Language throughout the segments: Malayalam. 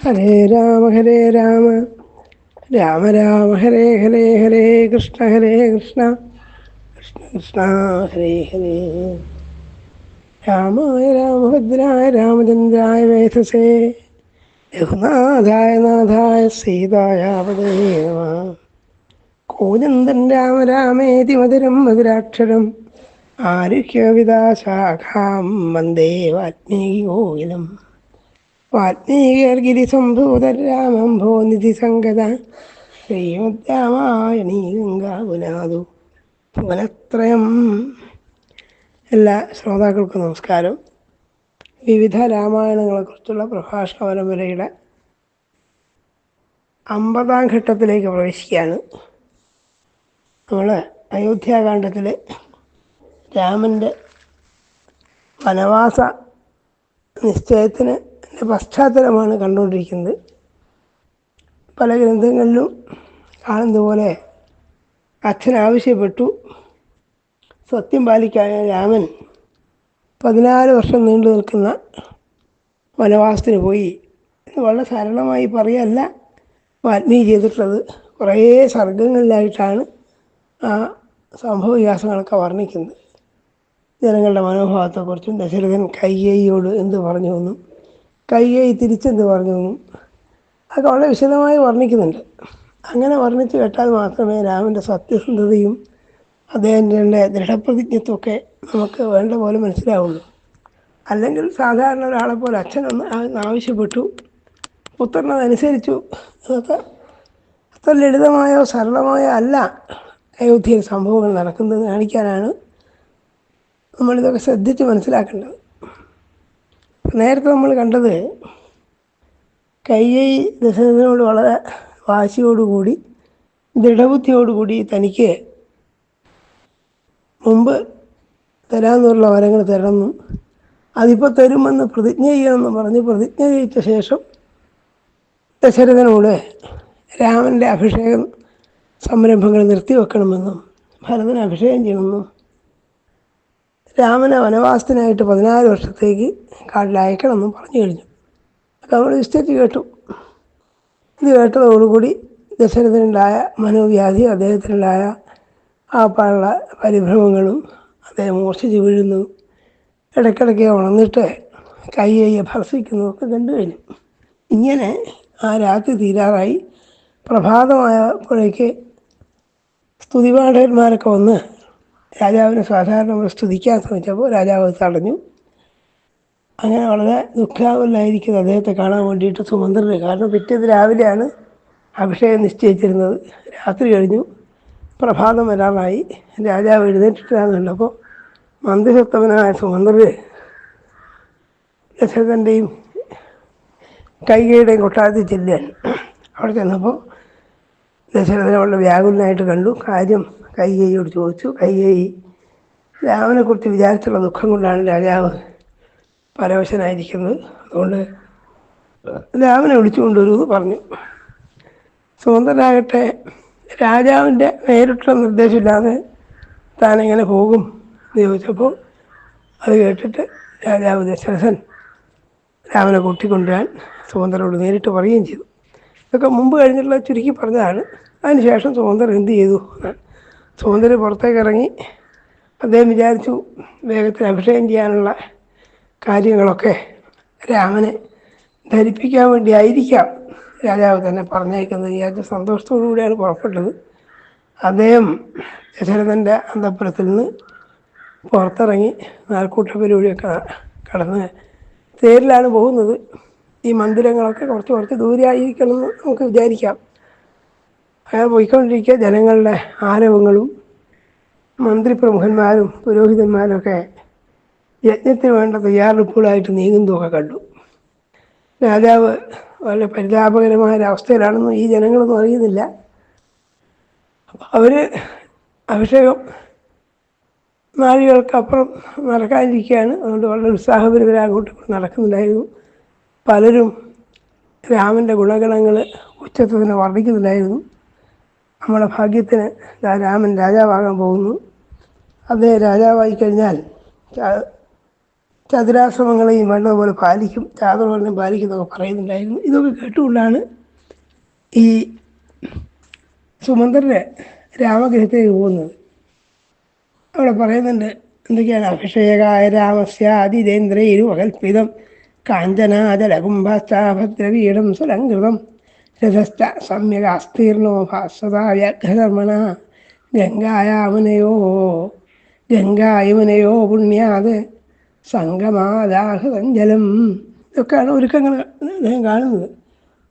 ഹരേ രാമ ഹരേ രാമ. രാമ രാമ ഹരേ ഹരേ ഹരേ കൃഷ്ണ ഹരേ കൃഷ്ണ. കൃഷ്ണ കൃഷ്ണ ഹരേ ഹരേ. രാമായ രാമഭദ്രായ രാമചന്ദ്രായ വേധസേ രഘുനാഥായ നാഥായ സീതായ കോചന്ദൻ രാമ രാമേതി മധുരം മധുരാക്ഷരം. ആരുഹ്യവിദാശാഖാം വന്ദേ വാൽമീകി കോകിലം വാൽമീകിർഗിരിസംഭൂതരാമം ഭോ നിധി സംഗത. ശ്രീമദ്രാമായണീ ഗംഗാപുനാതു ഭുവനത്രയം. എല്ലാ ശ്രോതാക്കൾക്കും നമസ്കാരം. വിവിധ രാമായണങ്ങളെക്കുറിച്ചുള്ള പ്രഭാഷണ പരമ്പരയുടെ അമ്പതാം ഘട്ടത്തിലേക്ക് പ്രവേശിക്കുകയാണ്. നമ്മൾ അയോധ്യാകാന്ഡത്തിൽ രാമന്റെ വനവാസ നിശ്ചയത്തിന് പശ്ചാത്തലമാണ് കണ്ടുകൊണ്ടിരിക്കുന്നത്. പല ഗ്രന്ഥങ്ങളിലും കാണുന്നത് പോലെ അച്ഛൻ ആവശ്യപ്പെട്ടു. സത്യം പാലിക്കാൻ രാമൻ പതിനാല് വർഷം നീണ്ടു നിൽക്കുന്ന വനവാസത്തിന് പോയി. എന്ന് വളരെ സരളമായി പറയല്ല വാൽമീകി ചെയ്തിട്ടുള്ളത്. കുറേ സർഗങ്ങളിലായിട്ടാണ് ആ സംഭവ വികാസങ്ങളൊക്കെ വർണിക്കുന്നത്. ജനങ്ങളുടെ മനോഭാവത്തെക്കുറിച്ചും ദശരഥൻ കൈകേയിയോട് എന്ത് പറഞ്ഞു എന്നും കൈകേയി തിരിച്ചെന്ന് പറഞ്ഞു. അതൊക്കെ വളരെ വിശദമായി വർണിക്കുന്നുണ്ട്. അങ്ങനെ വർണിച്ച് കേട്ടാൽ മാത്രമേ രാമന്റെ സത്യസന്ധതയും അദ്ദേഹത്തിന്റെ ദൃഢപ്രതിജ്ഞത്വമൊക്കെ നമുക്ക് വേണ്ട പോലെ മനസ്സിലാവുള്ളൂ. അല്ലെങ്കിൽ സാധാരണ ഒരാളെ പോലെ അച്ഛനൊന്ന് ആവശ്യപ്പെട്ടു പുത്രനതനുസരിച്ചു അതൊക്കെ അത്ര ലളിതമായോ സരളമായോ അല്ല അയോധ്യയിൽ സംഭവങ്ങൾ നടക്കുന്നത് കാണിക്കാനാണ് നമ്മളിതൊക്കെ ശ്രദ്ധിച്ച് മനസ്സിലാക്കേണ്ടത്. നേരത്തെ നമ്മൾ കണ്ടത് കയ്യൈ ദശരഥനോട് വളരെ വാശിയോടുകൂടി ദൃഢബുദ്ധിയോടുകൂടി തനിക്ക് മുമ്പ് തരാമെന്നുള്ള വരങ്ങൾ തരണമെന്നും അതിപ്പോൾ തരുമെന്ന് പ്രതിജ്ഞ ചെയ്യണമെന്ന് പറഞ്ഞ് പ്രതിജ്ഞ ചെയ്യിച്ച ശേഷം ദശരഥനോട് രാമന്റെ അഭിഷേകം സംരംഭങ്ങൾ നിർത്തിവെക്കണമെന്നും ഭരതന് അഭിഷേകം ചെയ്യണമെന്നും രാമനെ വനവാസത്തിനായിട്ട് പതിനാല് വർഷത്തേക്ക് കാട്ടിൽ അയക്കണമെന്നും പറഞ്ഞു കഴിഞ്ഞു. അപ്പം നമ്മൾ ഇഷ്ടത്തിൽ കേട്ടു. ഇത് കേട്ടതോടുകൂടി ദശരഥനുണ്ടായ മനോവ്യാധി അദ്ദേഹത്തിനുണ്ടായ ആ പല പരിഭ്രമങ്ങളും അദ്ദേഹം മൂർച്ഛിച്ച് വീഴുന്നു. ഇടയ്ക്കിടയ്ക്ക് ഉണർന്നിട്ട് കൈയ്യെ ഭർസിക്കുന്നതൊക്കെ കണ്ടു കഴിഞ്ഞു. ഇങ്ങനെ ആ രാത്രി തീരാറായി. പ്രഭാതമായപ്പോഴേക്ക് സ്തുതിപാഠകന്മാരൊക്കെ വന്ന് രാജാവിനെ സാധാരണ നമ്മൾ സ്തുതിക്കാൻ ശ്രമിച്ചപ്പോൾ രാജാവ് തടഞ്ഞു. അങ്ങനെ വളരെ ദുഃഖാവലായിരിക്കുന്നത് അദ്ദേഹത്തെ കാണാൻ വേണ്ടിയിട്ട് സുമന്ത്രന്. കാരണം പിറ്റേത് രാവിലെയാണ് അഭിഷേകം നിശ്ചയിച്ചിരുന്നത്. രാത്രി കഴിഞ്ഞു. പ്രഭാതം വരാറായി. രാജാവ് എഴുന്നേറ്റിട്ടാന്നുള്ളപ്പോൾ മന്ത്രിസത്തവനായ സുമന്ത്ര ദശരഥന്റെയും കൈകയുടെയും കൊട്ടാരത്തിൽ ചെല്ലാൻ അവിടെ ചെന്നപ്പോൾ ദശരഥനെ വളരെ വ്യാകുലനായിട്ട് കണ്ടു. കാര്യം കൈകേയിയോട് ചോദിച്ചു കൈകേയി രാമനെക്കുറിച്ച് വിചാരിച്ചുള്ള ദുഃഖം കൊണ്ടാണ് രാജാവ് പരവശനായിരിക്കുന്നത്. അതുകൊണ്ട് രാമനെ വിളിച്ചുകൊണ്ടൊരു പറഞ്ഞു. സ്വതന്ത്രനാകട്ടെ രാജാവിന്റെ നേരിട്ടുള്ള നിർദ്ദേശമില്ലാതെ താൻ എങ്ങനെ പോകും എന്ന് ചോദിച്ചപ്പോൾ അത് കേട്ടിട്ട് രാജാവ് ദശരഥൻ രാമനെ കൂട്ടിക്കൊണ്ടുവരാൻ സുമന്ത്രനോട് നേരിട്ട് പറയുകയും ചെയ്തു. ഇതൊക്കെ മുമ്പ് കഴിഞ്ഞിട്ടുള്ള ചുരുക്കി പറഞ്ഞതാണ്. അതിനുശേഷം സുമന്ത്രൻ എന്ത് ചെയ്തു സുമന്ത്രർ പുറത്തേക്ക് ഇറങ്ങി അദ്ദേഹം വിചാരിച്ചു വേഗത്തിൽ അഭിഷേകം ചെയ്യാനുള്ള കാര്യങ്ങളൊക്കെ രാമനെ ധരിപ്പിക്കാൻ വേണ്ടി ആയിരിക്കാം രാജാവ് തന്നെ പറഞ്ഞേക്കുന്നത്. വിചാരിച്ച സന്തോഷത്തോടു കൂടിയാണ് പുറപ്പെട്ടത്. അദ്ദേഹം ദശരഥന്റെ അന്തപ്പുരത്തിൽ നിന്ന് പുറത്തിറങ്ങി നാൽക്കൂട്ട പരിപാടിയൊക്കെ കടന്ന് തേരിലാണ് പോകുന്നത്. ഈ മന്ദിരങ്ങളൊക്കെ കുറച്ച് കുറച്ച് ദൂരെയായിരിക്കണമെന്ന് നമുക്ക് വിചാരിക്കാം. അങ്ങനെ പോയിക്കൊണ്ടിരിക്കുക ജനങ്ങളുടെ ആരവങ്ങളും മന്ത്രിപ്രമുഖന്മാരും പുരോഹിതന്മാരൊക്കെ യജ്ഞത്തിന് വേണ്ട തയ്യാറെടുപ്പുകളായിട്ട് നീങ്ങുന്നതൊക്കെ കണ്ടു. രാജാവ് വളരെ പരിതാപകരമായ ഒരവസ്ഥയിലാണെന്നും ഈ ജനങ്ങളൊന്നും അറിയുന്നില്ല. അവർ അഭിഷേകം നാഴികൾക്കപ്പുറം നടക്കാനിരിക്കുകയാണ് അതുകൊണ്ട് വളരെ ഉത്സാഹപരിതരാ അങ്ങോട്ട് നടക്കുന്നുണ്ടായിരുന്നു. പലരും രാമന്റെ ഗുണഗണങ്ങൾ ഉച്ചത്തിന് വർണിക്കുന്നുണ്ടായിരുന്നു നമ്മുടെ ഭാഗ്യത്തിന് രാമൻ രാജാവാകാൻ പോകുന്നു. അദ്ദേഹം രാജാവായി കഴിഞ്ഞാൽ ചതുരാശ്രമങ്ങളെയും വേണ്ടതുപോലെ പാലിക്കും ചാതുർവർണ്യം പാലിക്കും എന്നൊക്കെ പറയുന്നുണ്ടായിരുന്നു. ഇതൊക്കെ കേട്ടുകൊണ്ടാണ് ഈ സുമന്ത്രര് രാമഗ്രഹത്തേക്ക് പോകുന്നത്. അവിടെ പറയുന്നുണ്ട് എന്തൊക്കെയാണ് അഭിഷേകായ രാമസ്യ അതിരേന്ദ്രൈരുവകൽപ്പിതം കാഞ്ചനാചലകുംഭാശ്ചാഭദ്രവീഠം സുലങ്കൃതം രഥശ്ച സമ്യഗാസ്തീർണോ ഭാസ്വതാ വ്യാഘ്രകർമ്മണ ഗംഗായാമനയോ ഗംഗായമുനയോ പുണ്യാത് സംഗമാദാഹൃതഞ്ജലം. ഇതൊക്കെയാണ് ഒരുക്കങ്ങൾ അദ്ദേഹം കാണുന്നത്.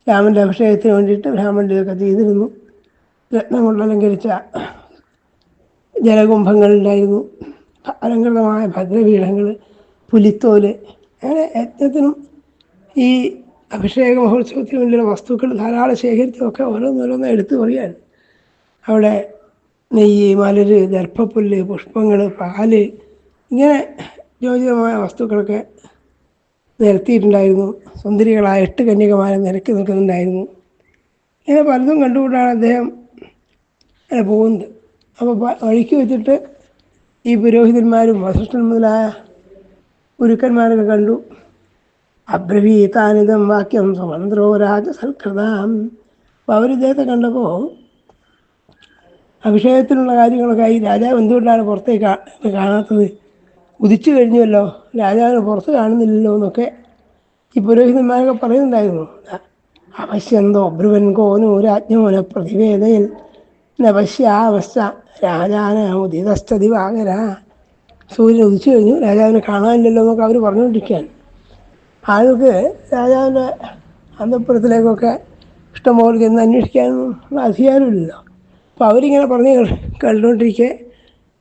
രാമന്റെ അഭിഷേകത്തിന് വേണ്ടിയിട്ട് ബ്രാഹ്മണന്റെയൊക്കെ ചെയ്തിരുന്നു. രത്നം കൊണ്ട് അലങ്കരിച്ച ജലകുംഭങ്ങളുണ്ടായിരുന്നു അലങ്കൃതമായ ഭദ്രപീഠങ്ങൾ പുലിത്തോൽ അങ്ങനെ യജ്ഞത്തിനും ഈ അഭിഷേക മഹോത്സവത്തിന് വേണ്ടിയുള്ള വസ്തുക്കൾ ധാരാളം ശേഖരിച്ചതൊക്കെ ഓരോന്നോരോന്ന് എടുത്തു പറയാൻ. അവിടെ നെയ്യ് മലര് ദർഭപ്പുല്ല് പുഷ്പങ്ങൾ പാൽ ഇങ്ങനെ യോജിതമായ വസ്തുക്കളൊക്കെ നിരത്തിയിട്ടുണ്ടായിരുന്നു. സുന്ദരികളായ എട്ട് കന്യകമാരെ നിരക്കി നിൽക്കുന്നുണ്ടായിരുന്നു. ഇങ്ങനെ പലതും കണ്ടുകൊണ്ടാണ് അദ്ദേഹം അങ്ങനെ പോകുന്നത്. അപ്പോൾ വഴിക്ക് വെച്ചിട്ട് ഈ പുരോഹിതന്മാരും വസിഷ്ഠൻ മുതലായ ഗുരുക്കന്മാരൊക്കെ കണ്ടു. അബ്രവീതാനിതം വാക്യം സ്വതന്ത്രോ രാജസൽകൃതാം. അപ്പോൾ അവർ ഇദ്ദേഹത്തെ കണ്ടപ്പോൾ അഭിഷേകത്തിനുള്ള കാര്യങ്ങളൊക്കെ ആയി. രാജാവ് എന്തുകൊണ്ടാണ് പുറത്തേക്ക് കാണാത്തത്? ഉദിച്ചു കഴിഞ്ഞുവല്ലോ. രാജാവിനെ പുറത്ത് കാണുന്നില്ലല്ലോ എന്നൊക്കെ ഈ പുരോഹിതന്മാരൊക്കെ പറയുന്നുണ്ടായിരുന്നു. അവശ്യന്തോ ബ്രുവൻ കോനു രാജ്ഞോന പ്രതിവേദയിൽ നവശ്യാവസ്ഥ രാജാന ഉദിതസ്ഥതി ദിവാകര. സൂര്യൻ ഉദിച്ചു കഴിഞ്ഞു. രാജാവിനെ കാണാനില്ലല്ലോ എന്നൊക്കെ അവർ പറഞ്ഞുകൊണ്ടിരിക്കുകയാണ്. ആൾക്ക് രാജാവിന്റെ അന്തപ്പുരത്തിലേക്കൊക്കെ ഇഷ്ടംപോലെ ചെന്ന് അന്വേഷിക്കാനൊന്നും അധികാരമില്ലല്ലോ അപ്പോൾ അവരിങ്ങനെ പറഞ്ഞ് കണ്ടുകൊണ്ടിരിക്കെ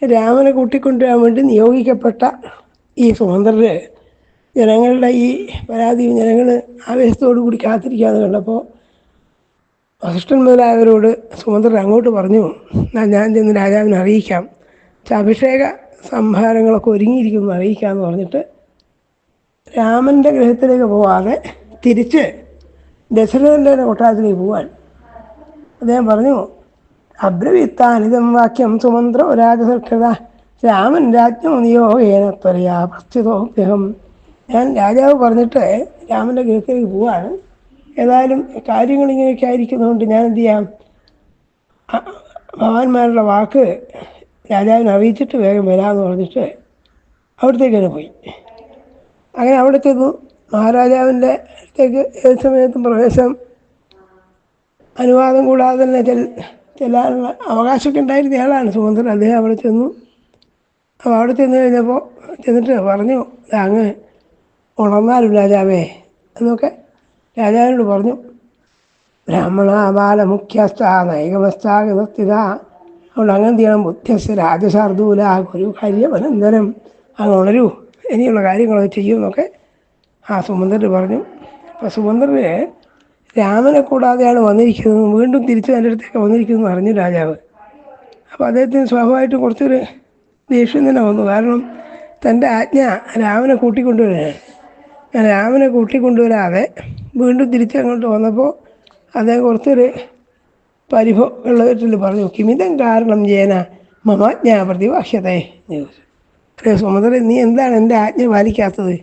രാമനെ കൂട്ടിക്കൊണ്ടുവരാൻ വേണ്ടി നിയോഗിക്കപ്പെട്ട ഈ സ്വതന്ത്രര് ജനങ്ങളുടെ ഈ പരാതിയും ജനങ്ങൾ ആവേശത്തോടു കൂടി കാത്തിരിക്കാതെ കണ്ടപ്പോൾ വസിഷ്ഠൻ മുതലായവരോട് സുമന്ത്രൻ അങ്ങോട്ട് പറഞ്ഞു "എന്നാ ഞാൻ ചെന്ന് രാജാവിനെ അറിയിക്കാം. അഭിഷേക സംഭാരങ്ങളൊക്കെ ഒരുങ്ങിയിരിക്കുന്നു അറിയിക്കാമെന്ന് പറഞ്ഞിട്ട് രാമന്റെ ഗ്രഹത്തിലേക്ക് പോവാതെ തിരിച്ച് ദശരഥന്റെ കൊട്ടാരത്തിലേക്ക് പോവാൻ. അദ്ദേഹം പറഞ്ഞു അബ്രവിത്താനിതം വാക്യം സുമന്ത്ര രാജസൽക്കൃത രാമൻ രാജ്ഞോ നിയോഗേന ത്വരയാ പ്രസ്ഥിതോഗ്രഹം ഞാൻ രാജാവ് പറഞ്ഞിട്ട് രാമന്റെ ഗൃഹത്തിലേക്ക് പോവാണ്. ഏതായാലും കാര്യങ്ങൾ ഇങ്ങനെയൊക്കെ ആയിരിക്കുന്നതുകൊണ്ട് ഞാൻ എന്ത് ചെയ്യാം ഭഗവാന്മാരുടെ വാക്ക് രാജാവിനെ അറിയിച്ചിട്ട് വേഗം വരാമെന്ന് പറഞ്ഞിട്ട് അവിടത്തേക്ക് തന്നെ പോയി. അങ്ങനെ അവിടെ ചെന്നു മഹാരാജാവിന്റെ അടുത്തേക്ക് ഏത് സമയത്തും പ്രവേശം അനുവാദം കൂടാതെ തന്നെ ചെൽ ചെല്ലാനുള്ള അവകാശമൊക്കെ ഉണ്ടായിരുന്ന ആളാണ് സുമന്ത്രൻ അദ്ദേഹം അവിടെ ചെന്നു. അപ്പോൾ അവിടെ ചെന്ന് കഴിഞ്ഞപ്പോൾ ചെന്നിട്ട് പറഞ്ഞു അങ്ങ് ഉണർന്നാലും രാജാവേ എന്നൊക്കെ രാജാവിനോട് പറഞ്ഞു. ബ്രാഹ്മണ ബാലമുഖ്യസ്ഥ നൈകമസ്ഥാഗതസ്ഥിത അതുകൊണ്ട് അങ്ങനെ ചെയ്യണം? ബുദ്ധ്യസ്ഥ രാജശാർദൂല ഗുരു കാര്യമനന്തരം അങ്ങ് ഉണരൂ. ഇനിയുള്ള കാര്യങ്ങളൊക്കെ ചെയ്യുമെന്നൊക്കെ ആ സുമന്ത്രർ പറഞ്ഞു. അപ്പോൾ സുമന്ത്രന് രാമനെ കൂടാതെയാണ് വന്നിരിക്കുന്നത് വീണ്ടും തിരിച്ച് എന്റെ അടുത്തേക്ക് വന്നിരിക്കുന്നു അറിഞ്ഞു രാജാവ്. അപ്പോൾ അദ്ദേഹത്തിന് സ്വാഭാവികമായിട്ടും കുറച്ചൊരു ദേഷ്യം തന്നെ വന്നു. കാരണം തന്റെ ആജ്ഞ രാമനെ കൂട്ടിക്കൊണ്ടുവരാനാണ് ഞാൻ രാമനെ കൂട്ടിക്കൊണ്ടുവരാതെ വീണ്ടും തിരിച്ചങ്ങോട്ട് വന്നപ്പോൾ അദ്ദേഹം കുറച്ചൊരു പരിഭവം ഉള്ളതിൽ പറഞ്ഞു. കിമിതം കാരണം ജേന മമാജ്ഞ പ്രതിഭാഷ്യത്തെ ചോദിച്ചു. സുമന്ത്രൻ നീ എന്താണ് എന്റെ ആജ്ഞ പാലിക്കാത്തത്?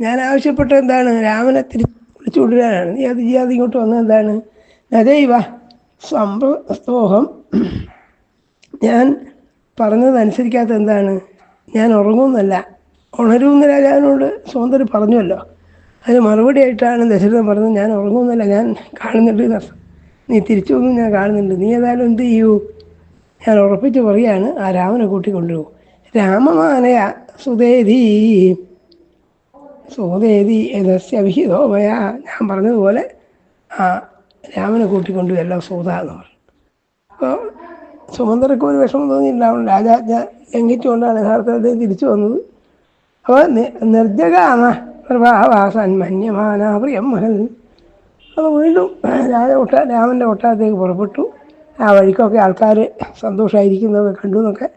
ഞാൻ ആവശ്യപ്പെട്ട എന്താണ്? രാമനെ തിരി വിളിച്ചു കൊണ്ടുവരാനാണ്. നീ അത് ചെയ്യാതെ ഇങ്ങോട്ട് വന്നത് എന്താണ്? നദൈവ സംഭവസ്തോഹം ഞാൻ പറഞ്ഞതനുസരിക്കാത്ത എന്താണ്? ഞാൻ ഉറങ്ങുന്നല്ല ഉണരുമെന്ന് രാജാവിനോട് സുമന്ത്രൻ പറഞ്ഞുവല്ലോ. അതിന് മറുപടി ആയിട്ടാണ് ദശരഥൻ പറഞ്ഞത്. ഞാൻ ഉറങ്ങുന്നില്ല ഞാൻ കാണുന്നുണ്ട്. നീ തിരിച്ചു വന്നു ഞാൻ കാണുന്നുണ്ട്. നീ ഏതായാലും എന്ത് ചെയ്യൂ? ഞാൻ ഉറപ്പിച്ച് പറയാണ് ആ രാമനെ കൂട്ടിക്കൊണ്ടുപോകും രാമമാനയ സുതേതി സോതേതി എന്നസ്യ വിഹിതോമയ ഞാൻ പറഞ്ഞതുപോലെ ആ രാമനെ കൂട്ടിക്കൊണ്ടു എല്ലാം സൂത എന്ന് പറഞ്ഞു. അപ്പോൾ സുമന്ത്രക്ക് ഒരു വിഷമം തോന്നിയിട്ടുണ്ടാവും രാജാജ്ഞ ലംഘിച്ചുകൊണ്ടാണ് യഥാർത്ഥത്തിൽ തിരിച്ചു വന്നത്. അപ്പോൾ നിർജകാമ പ്രഭാവാസൻ മന്യമാന പ്രിയം മഹൽ അപ്പോൾ വീണ്ടും രാജ ഒട്ട രാമന്റെ കൊട്ടാരത്തേക്ക് പുറപ്പെട്ടു. ആ വഴിക്കൊക്കെ ആൾക്കാർ സന്തോഷമായിരിക്കുന്നതൊക്കെ കണ്ടു എന്നൊക്കെ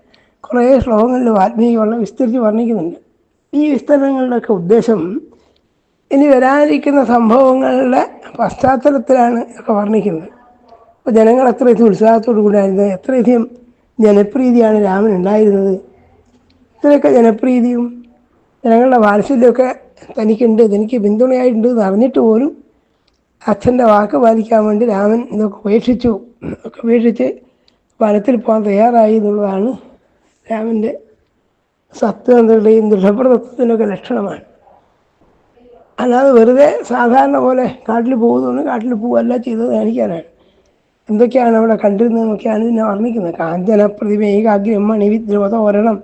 കുറേ ശ്ലോകങ്ങളിൽ വാൽമീകിയുള്ള വിസ്തരിച്ച് വർണിക്കുന്നുണ്ട്. ഈ വിസ്തരണങ്ങളുടെയൊക്കെ ഉദ്ദേശം ഇനി വരാനിരിക്കുന്ന സംഭവങ്ങളുടെ പശ്ചാത്തലത്തിലാണ് ഒക്കെ വർണിക്കുന്നത്. അപ്പോൾ ജനങ്ങൾ അത്രയധികം ഉത്സാഹത്തോടു കൂടിയായിരുന്നത് എത്രയധികം ജനപ്രീതിയാണ് രാമൻ ഉണ്ടായിരുന്നത്. ഇത്രയൊക്കെ ജനപ്രീതിയും ജനങ്ങളുടെ വാത്സല്യമൊക്കെ തനിക്കുണ്ട് തനിക്ക് പിന്തുണയായിട്ടുണ്ട് എന്ന് അറിഞ്ഞിട്ട് പോലും അച്ഛന്റെ വാക്ക് പാലിക്കാൻ വേണ്ടി രാമൻ ഇതൊക്കെ ഉപേക്ഷിച്ചു. ഒക്കെ ഉപേക്ഷിച്ച് വനത്തിൽ പോകാൻ തയ്യാറായി എന്നുള്ളതാണ് രാമന്റെ സത്യതന്ത്രയുടെയും ദൃഢപ്രതത്വത്തിന്റെയൊക്കെ ലക്ഷണമാണ്. അല്ലാതെ വെറുതെ സാധാരണ പോലെ കാട്ടിൽ പോകുന്നുണ്ട് കാട്ടിൽ പോവല്ല ചെയ്തത് കാണിക്കാനാണ് എന്തൊക്കെയാണ് അവിടെ കണ്ടിരുന്നതെന്നൊക്കെയാണ് ഇതിനെ വർണിക്കുന്നത് കാഞ്ചന പ്രതിമേകാഗ്രം മണിവിദ്രോത ഒരണം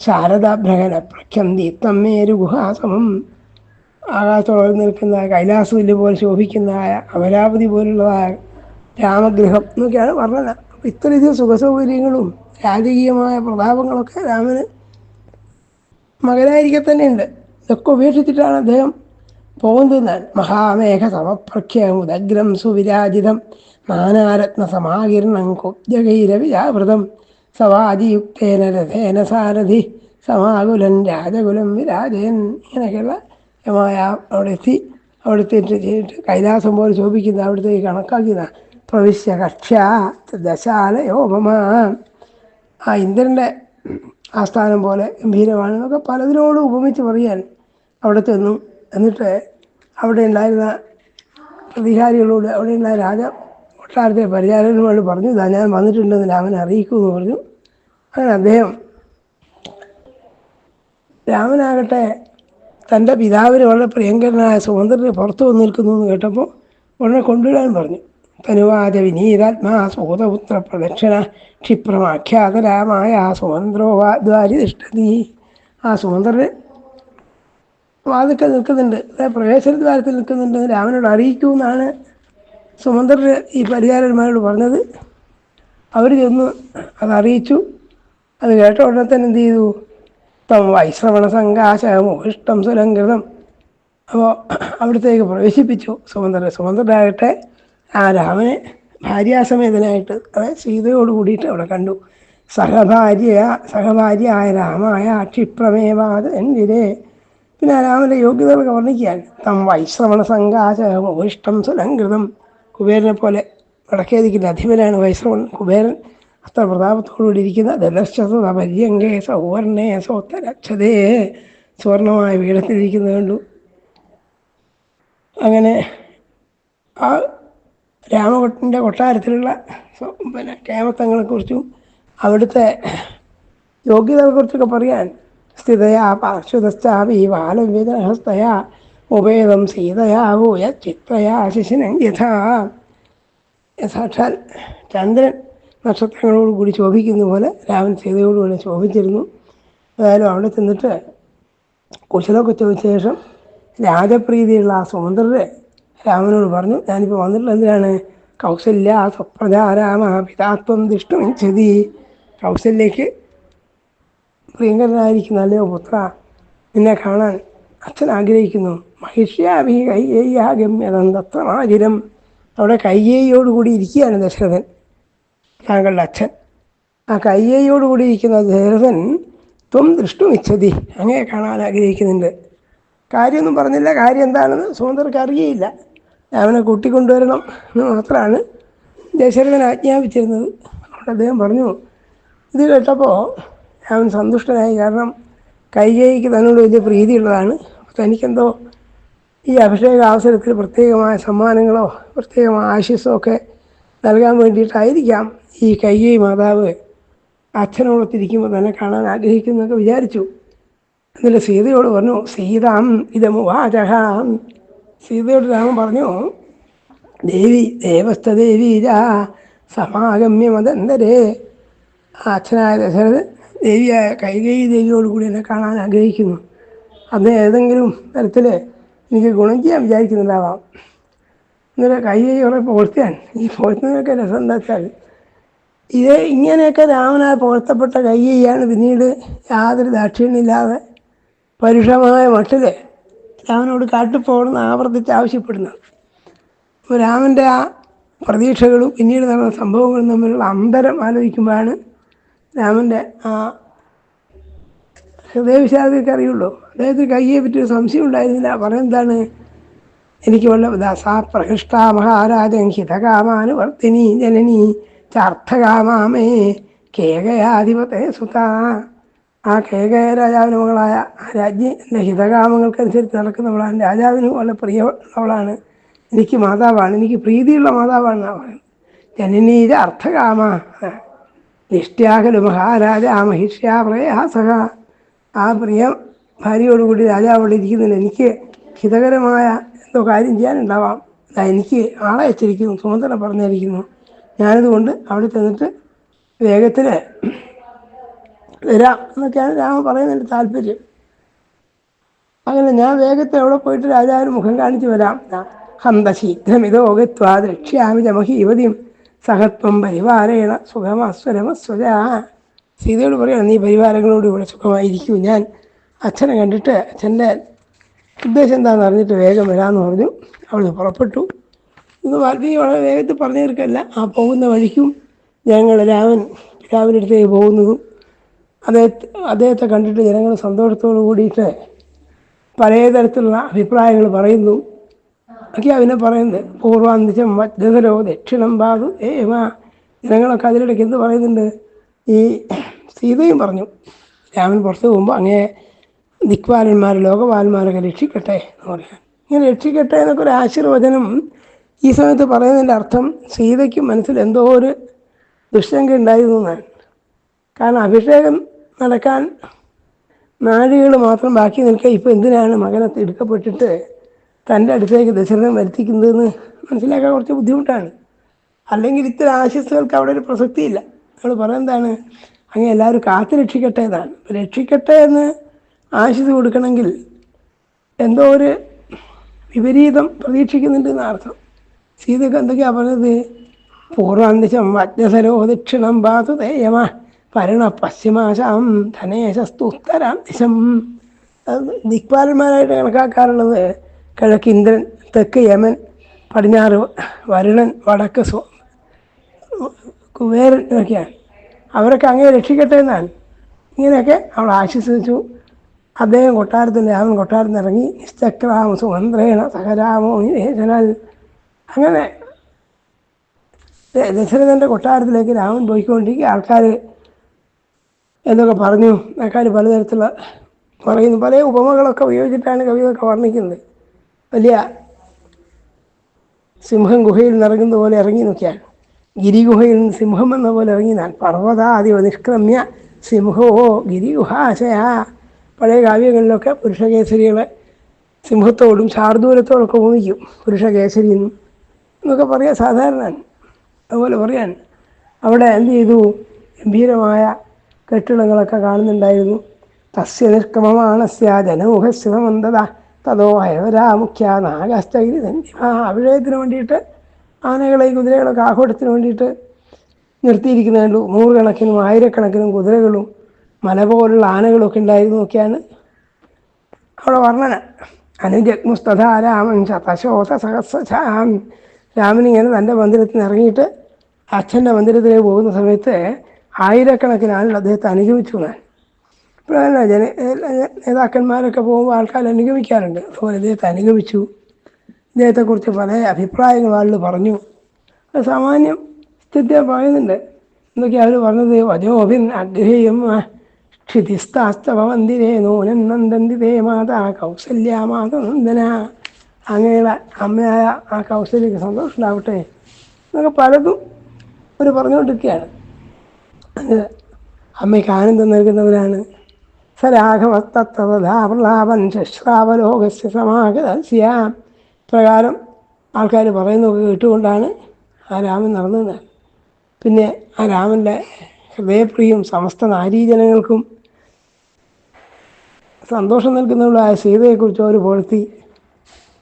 ശാരദാഭ്രഹന പ്രഖ്യം തമ്മേരു ഗുഹാസമം ആകാശത്തോളം നിൽക്കുന്ന കൈലാസവില്ല് പോലെ ശോഭിക്കുന്നതായ അമരാവതി പോലുള്ളതായ രാമഗൃഹം എന്നൊക്കെയാണ് വർണന. അപ്പം ഇത്രയധികം സുഖസൗകര്യങ്ങളും രാജകീയമായ പ്രതാപങ്ങളൊക്കെ രാമന് മകനായിരിക്കെ തന്നെയുണ്ട്. ഇതൊക്കെ ഉപേക്ഷിച്ചിട്ടാണ് അദ്ദേഹം പോകുന്നതെന്നാണ്. മഹാമേഘ സമപ്രഖ്യം ഉദഗ്രം സുവിരാജിതം. നാനാരത്ന സമാകീർണം കുബ്ജകൈരവിജാവൃതം സവാജിയുക്തേന രഥേന സാരഥി. സമാകുലൻ രാജകുലം വിരാജയൻ ഇങ്ങനെയൊക്കെയുള്ള യമായ അവിടെ എത്തി. അവിടുത്തെ ചെയ്തിട്ട് കൈലാസം പോലെ ശോഭിക്കുന്ന അവിടുത്തെ കണക്കാക്കിയതാണ് പ്രവിശ്യ കക്ഷ്യ ദശാലയോപമ. ആ ഇന്ദ്രന്റെ ആസ്ഥാനം പോലെ ഗംഭീരമാണ് എന്നൊക്കെ പലതിനോടും ഉപമിച്ച് പറയാൻ അവിടെ ചെന്നു. എന്നിട്ട് അവിടെ ഉണ്ടായിരുന്ന അധികാരികളോട് അവിടെ ഉണ്ടായ രാജ കൊട്ടാരത്തെ പരിചാരകന്മാരോട് പറഞ്ഞു ഇതാ ഞാൻ വന്നിട്ടുണ്ടെന്ന് രാമനെ അറിയിക്കുമെന്ന് പറഞ്ഞു. അങ്ങനെ അദ്ദേഹം രാമനാകട്ടെ തന്റെ പിതാവിന് വളരെ പ്രിയങ്കരനായ സുമന്ത്രനെ പുറത്തു വന്നിരിക്കുന്നു എന്ന് കേട്ടപ്പോൾ ഉടനെ കൊണ്ടുവിടാൻ പറഞ്ഞു. തനുവാച വിനീതാത്മാ സൂതപുത്ര പ്രദക്ഷിണ ക്ഷിപ്രമാഖ്യാതരാമായ സുമന്ത്രോ വാദ്വാരി തിഷ്ടതി ആ സുമന്ത്രന് വാതുക്കൾ നിൽക്കുന്നുണ്ട്. അതായത് പ്രവേശന ദ്വാരത്തിൽ നിൽക്കുന്നുണ്ട് രാമനോട് അറിയിക്കൂ എന്നാണ് സുമന്ത്രർ ഈ പരിചാരന്മാരോട് പറഞ്ഞത്. അവർ ചെന്ന് അത് അറിയിച്ചു. അത് കേട്ട ഉടനെ തന്നെ എന്ത് ചെയ്തു? തം വൈശ്രവണ സംഘാശമോ ഇഷ്ടം സുലങ്കൃതം അപ്പോൾ അവിടത്തേക്ക് പ്രവേശിപ്പിച്ചു സുമന്ത്രരെ സുമന്ത്രരാകട്ടെ ആ രാമനെ ഭാര്യാസമേതനായിട്ട് അതായത് സീതയോട് കൂടിയിട്ട് അവിടെ കണ്ടു. സഹഭാര്യ സഹഭാര്യയായ രാമായ ക്ഷിപ്രമേവാത് എന്തിരേ? പിന്നെ രാമന്റെ യോഗ്യതകളൊക്കെ വർണിക്കുകയാണ് തം വൈശ്രവണ സംഘാചോഷ്ടം സുലങ്കൃതം കുബേരനെ പോലെ വടക്കേതിക്കിന്റെ അധിപനാണ് വൈശ്രവണ കുബേരൻ അത്ര പ്രതാപത്തോടുകൂടി ഇരിക്കുന്ന പര്യങ്കേ സൗവർണേ സോത്തരക്ഷതേ സുവർണമായ പീഠത്തിലിരിക്കുന്നത് കണ്ടു. അങ്ങനെ ആ രാമഭട്ടന്റെ കൊട്ടാരത്തിലുള്ള പിന്നെ കേമത്തങ്ങളെക്കുറിച്ചും അവിടുത്തെ യോഗ്യതകളെക്കുറിച്ചൊക്കെ പറയാൻ സ്ഥിതയാ പാർശ്വതശ്ചാപി ബാലവിതഹസ്തയാ ഉപേദം സീതയാ ഭൂയ ചിത്രയാ ശിശിനം യഥാ. സാക്ഷാൽ ചന്ദ്രൻ നക്ഷത്രങ്ങളോട് കൂടി ശോഭിക്കുന്ന പോലെ രാമൻ സീതയോടുകൂടി ശോഭിച്ചിരുന്നു. ഏതായാലും അവിടെ ചെന്നിട്ട് കുശലമൊക്കെ ചോദിച്ച ശേഷം രാജപ്രീതിയുള്ള ആ സുമന്ത്രരെ രാമനോട് പറഞ്ഞു ഞാനിപ്പോൾ വന്നിട്ടുള്ള എന്തിനാണ്? കൗസല്യ സ്വപ്രജാരാമ പിതാത്വം ദിഷ്ടുമിച്ഛതി കൗസല്യക്ക് പ്രിയങ്കരനായിരിക്കുന്ന അല്ലയോ പുത്ര? നിന്നെ കാണാൻ അച്ഛൻ ആഗ്രഹിക്കുന്നു. മഹിഷ്യാഭി കൈകേയാഗമ്യതം തത്രമാചിരം അവിടെ കയ്യേയോടുകൂടി ഇരിക്കുകയാണ് ദശരഥൻ താങ്കളുടെ അച്ഛൻ. ആ കയ്യേയോടുകൂടി ഇരിക്കുന്ന ദശരഥൻ ത്വം ദൃഷ്ടുമിച്ഛതി അങ്ങനെ കാണാൻ ആഗ്രഹിക്കുന്നുണ്ട്. കാര്യമൊന്നും പറഞ്ഞില്ല. കാര്യം എന്താണെന്ന് സുമന്ത്രർക്ക് അറിയയില്ല. രാമനെ കൂട്ടിക്കൊണ്ടുവരണം എന്ന് മാത്രമാണ് ദശരഥൻ ആജ്ഞാപിച്ചിരുന്നത്. അവിടെ അദ്ദേഹം പറഞ്ഞു ഇത് കേട്ടപ്പോൾ അവൻ സന്തുഷ്ടനായി. കാരണം കൈകൈക്ക് തന്നോട് വലിയ പ്രീതിയുള്ളതാണ്. തനിക്കെന്തോ ഈ അഭിഷേക അവസരത്തിൽ പ്രത്യേകമായ സമ്മാനങ്ങളോ പ്രത്യേകമായ ആശിസോ ഒക്കെ നൽകാൻ വേണ്ടിയിട്ടായിരിക്കാം ഈ കൈകൈ മാതാവ് അച്ഛനോടൊത്തിരിക്കുമ്പോൾ തന്നെ കാണാൻ ആഗ്രഹിക്കുന്നൊക്കെ വിചാരിച്ചു. എന്നിട്ട് സീതയോട് പറഞ്ഞു സീതാം ഇതമുവാചക സീതയോട് രാമൻ പറഞ്ഞു ദേവി ദേവസ്ഥദേവീര സമാഗമ്യ മതന്തരേ. അച്ഛനായ ദശരഥൻ ദേവിയായ കൈകൈ ദേവിയോട് കൂടി എന്നെ കാണാൻ ആഗ്രഹിക്കുന്നു. അത് ഏതെങ്കിലും തരത്തിൽ എനിക്ക് ഗുണം ചെയ്യാൻ വിചാരിക്കുന്നുണ്ടാവാം. എന്നിട്ട് കുറെ പോഴ്ത്താൻ ഈ പോഴ്ത്തുന്നതൊക്കെ രസം എന്താ വെച്ചാൽ ഇത് ഇങ്ങനെയൊക്കെ രാമനാൽ പുകഴ്ത്തപ്പെട്ട കൈകൈയാണ് പിന്നീട് യാതൊരു ദാക്ഷിണ്യമില്ലാതെ പരുഷമായ മട്ടിൽ രാമനോട് കാട്ടിപ്പോകണമെന്ന് ആവർത്തിച്ച് ആവശ്യപ്പെടുന്നത്. അപ്പോൾ രാമന്റെ ആ പ്രതീക്ഷകളും പിന്നീട് നടന്ന സംഭവങ്ങളും തമ്മിലുള്ള അന്തരം ആലോചിക്കുമ്പോഴാണ് രാമന്റെ ആ ഹൃദയവിശാലതയൊക്കെ അറിയുള്ളൂ. അദ്ദേഹത്തിന് കയ്യെ പറ്റി ഒരു സംശയം ഉണ്ടായിരുന്നില്ല. പറയുന്നതാണ് എനിക്ക് വല്ല ദാസാ പ്രഹൃഷ്ട മഹാരാജൻ ഹിതകാമാനുവർത്തിനി ജനനി ചാർത്ഥകാമാമേ കേകയാധിപതേ സുത. ആ കേകയ രാജാവിന് മകളായ ആ രാജ്ഞി എന്റെ ഹിതകാമങ്ങൾക്കനുസരിച്ച് നടക്കുന്നവളാണ്. രാജാവിന് വളരെ പ്രിയമുള്ളവളാണ്. എനിക്ക് മാതാവാണ്. എനിക്ക് പ്രീതിയുള്ള മാതാവാണെന്നാണ് പറയുന്നത്. ജനനീര അർത്ഥകാമ. നിഷ്ട്യാകലു മഹാരാജ മഹിഷ്യാ പ്രയാസക. ആ പ്രിയ ഭാര്യയോടുകൂടി രാജാവ് അവിടെ ഇരിക്കുന്നില്ല എനിക്ക് ഹിതകരമായ എന്തോ കാര്യം ചെയ്യാനുണ്ടാവാം. അതാ എനിക്ക് ആളെ അയച്ചിരിക്കുന്നു സുമന്ത്രനെ പറഞ്ഞിരിക്കുന്നു ഞാനിതുകൊണ്ട് അവിടെ ചെന്നിട്ട് വേഗത്തിൽ വരാം എന്നൊക്കെയാണ് രാമ പറയുന്നതിന്റെ താല്പര്യം. അങ്ങനെ ഞാൻ വേഗത്തെ അവിടെ പോയിട്ട് രാജാവിന് മുഖം കാണിച്ചു വരാം. ഹന്ത ശീഘ്രമിതോ ഗത്വാ ജമഹി യുവതിയും സഹത്വം പരിവാരേണ സുഖമസ്വരമസ്വര. സീതയോട് പറയണം നീ പരിവാരങ്ങളോട് ഇവിടെ സുഖമായിരിക്കൂ. ഞാൻ അച്ഛനെ കണ്ടിട്ട് അച്ഛന്റെ ഉദ്ദേശം എന്താണെന്ന് അറിഞ്ഞിട്ട് വേഗം വരാമെന്ന് പറഞ്ഞു. അവൾ പുറപ്പെട്ടു. ഇന്ന് വാൽമീകി വളരെ വേഗത്തിൽ പറഞ്ഞു തീർക്കല്ല ആ പോകുന്ന വഴിക്കും ഞങ്ങൾ രാവൻ രാവിലെ അടുത്തേക്ക് പോകുന്നതും അദ്ദേഹത്തെ അദ്ദേഹത്തെ കണ്ടിട്ട് ജനങ്ങൾ സന്തോഷത്തോടു കൂടിയിട്ട് പല തരത്തിലുള്ള അഭിപ്രായങ്ങൾ പറയുന്നു. ഒക്കെ അവനെ പറയുന്നത് പൂർവാന്തിച്ചം മധ്യതലോ ദക്ഷിണം ബാധു ഏമ ജനങ്ങളൊക്കെ അതിനിടയ്ക്ക് എന്ത് പറയുന്നുണ്ട്? ഈ സീതയും പറഞ്ഞു രാമൻ പുറത്ത് പോകുമ്പോൾ അങ്ങേ ദിക്പാലന്മാർ ലോകപാലന്മാരൊക്കെ രക്ഷിക്കട്ടെ എന്ന് പറയാൻ. ഇങ്ങനെ രക്ഷിക്കട്ടെ എന്നൊക്കെ ഒരു ആശീർവചനം ഈ സമയത്ത് പറയുന്നതിന്റെ അർത്ഥം സീതയ്ക്ക് മനസ്സിൽ എന്തോ ഒരു ദുഷ്ശങ്ക ഉണ്ടായിരുന്നു എന്നാണ്. കാരണം അഭിഷേകം നടക്കാൻ നാഴികൾ മാത്രം ബാക്കി നിൽക്കുക ഇപ്പോൾ എന്തിനാണ് മകനെ എടുക്കപ്പെട്ടിട്ട് തന്റെ അടുത്തേക്ക് ദശരഥം വരുത്തിക്കുന്നതെന്ന് മനസ്സിലാക്കാൻ കുറച്ച് ബുദ്ധിമുട്ടാണ്. അല്ലെങ്കിൽ ഇത്തരം ആശസ്സുകൾക്ക് അവിടെ ഒരു പ്രസക്തിയില്ല. നമ്മൾ പറയുന്നതാണ് അങ്ങനെ എല്ലാവരും കാത്തു രക്ഷിക്കട്ടെ എന്നാണ്. രക്ഷിക്കട്ടെ എന്ന് ആശിസ് കൊടുക്കണമെങ്കിൽ എന്തോ ഒരു വിപരീതം പ്രതീക്ഷിക്കുന്നുണ്ട് എന്ന അർത്ഥം. എന്തൊക്കെയാണ് എന്തൊക്കെയാ പറഞ്ഞത്? പൂർവാന്തിശം വജ്ഞസരോ ദക്ഷിണം പാതു തേയമ പരണ പശ്ചിമാശാം ധനേശസ്തു ഉത്തരാം ദിശം ദിക്പാലന്മാരായിട്ട് കണക്കാക്കാറുള്ളത് കിഴക്ക് ഇന്ദ്രൻ തെക്ക് യമൻ പടിഞ്ഞാറ് വരുണൻ വടക്ക് സ്വ കുബേരൻ എന്നൊക്കെയാണ് അവരൊക്കെ അങ്ങനെ രക്ഷിക്കട്ടെ എന്നാണ് ഇങ്ങനെയൊക്കെ അവൾ ആശ്വസിച്ചു. അദ്ദേഹം കൊട്ടാരത്തിൽ രാമൻ കൊട്ടാരത്തിൽ ഇറങ്ങി. നിശ്ചക്രാമ സുമന്ത്രേണ സഹരാമോ നിവേശനാൽ അങ്ങനെ ദശരഥന്റെ കൊട്ടാരത്തിലേക്ക് രാമൻ പോയിക്കൊണ്ടിരിക്കുക. ആൾക്കാർ എന്നൊക്കെ പറഞ്ഞു. ആൾക്കാർ പലതരത്തിലുള്ള പറയുന്നു. പല ഉപമകളൊക്കെ ഉപയോഗിച്ചിട്ടാണ് കവിതൊക്കെ വർണിക്കുന്നത്. വലിയ സിംഹം ഗുഹയിൽ നിന്ന് ഇറങ്ങുന്ന പോലെ ഇറങ്ങി നോക്കിയാണ് ഗിരിഗുഹയിൽ സിംഹം എന്ന പോലെ ഇറങ്ങി ഞാൻ പർവതാദിവ നിഷ്ക്രമ്യ സിംഹോ ഗിരിഗുഹാശയ. പഴയ കാവ്യങ്ങളിലൊക്കെ പുരുഷകേസരികളെ സിംഹത്തോടും ശാർദൂലത്തോടും ഒക്കെ ഉപമിക്കും പുരുഷകേസരി എന്നും എന്നൊക്കെ പറയാൻ സാധാരണ അതുപോലെ പറയാൻ അവിടെ എന്ത് ചെയ്തു? ഗംഭീരമായ കെട്ടിടങ്ങളൊക്കെ കാണുന്നുണ്ടായിരുന്നു. തസ്യ നിഷ്ക്രമമാണസ്യ ജനമുഖശിവമന്ദത തതോ അയവരാ മുഖ്യ നാഗസ്ഥൈരി അഭിഷേകത്തിന് വേണ്ടിയിട്ട് ആനകളെയും കുതിരകളൊക്കെ ആഘോഷത്തിന് വേണ്ടിയിട്ട് നിർത്തിയിരിക്കുന്നത് കണ്ടു നൂറുകണക്കിനും ആയിരക്കണക്കിനും കുതിരകളും മല പോലുള്ള ആനകളൊക്കെ ഉണ്ടായിരുന്നു ഒക്കെയാണ് അവിടെ വർണന. അനുജഗ്മുസ്തഥാ രാമൻ ശതശോത സഹസ്രാമൻ രാമൻ ഇങ്ങനെ തന്റെ മന്ദിരത്തിൽ നിന്ന് ഇറങ്ങിയിട്ട് അച്ഛന്റെ മന്ദിരത്തിലേക്ക് പോകുന്ന സമയത്ത് ആയിരക്കണക്കിന് ആളുകൾ അദ്ദേഹത്തെ അനുഗമിച്ചു ഞാൻ ഇപ്പോഴല്ല ജന നേതാക്കന്മാരൊക്കെ പോകുമ്പോൾ ആൾക്കാർ അനുഗമിക്കാറുണ്ട്. അതുപോലെ ഇദ്ദേഹത്തെ അനുഗമിച്ചു. ഇദ്ദേഹത്തെക്കുറിച്ച് പല അഭിപ്രായങ്ങൾ ആളുകൾ പറഞ്ഞു. അത് സാമാന്യം സ്ഥിതി പറയുന്നുണ്ട്. എന്തൊക്കെയാണ് അവർ പറഞ്ഞത് വജോഭിൻ അഗ്രഹീയം ക്ഷിതിസ്താസ്തവന്തിരേ നൂനം നന്ദന്തി തേ മാതാ കൗസല്യ മാതനന്ദന അങ്ങനെയുള്ള അമ്മയായ ആ കൗസല്യക്ക് സന്തോഷം ഉണ്ടാവട്ടെ എന്നൊക്കെ പലതും അവർ പറഞ്ഞുകൊണ്ടിരിക്കുകയാണ്. അത് അമ്മയ്ക്ക് ആനന്ദം നൽകുന്നവരാണ്. സരാഘവസ്തത്വലാപൻ ശശ്രാവലോകസ്യ സമാഗതസ്യ. പ്രകാരം ആൾക്കാർ പറയുന്നതൊക്കെ കേട്ടുകൊണ്ടാണ് ആ രാമൻ നടന്നത്. പിന്നെ ആ രാമന്റെ ഹൃദയപ്രിയും സമസ്ത നാരീജനങ്ങൾക്കും സന്തോഷം നൽകുന്നവളായ സീതയെക്കുറിച്ച് അവർ പുലർത്തി.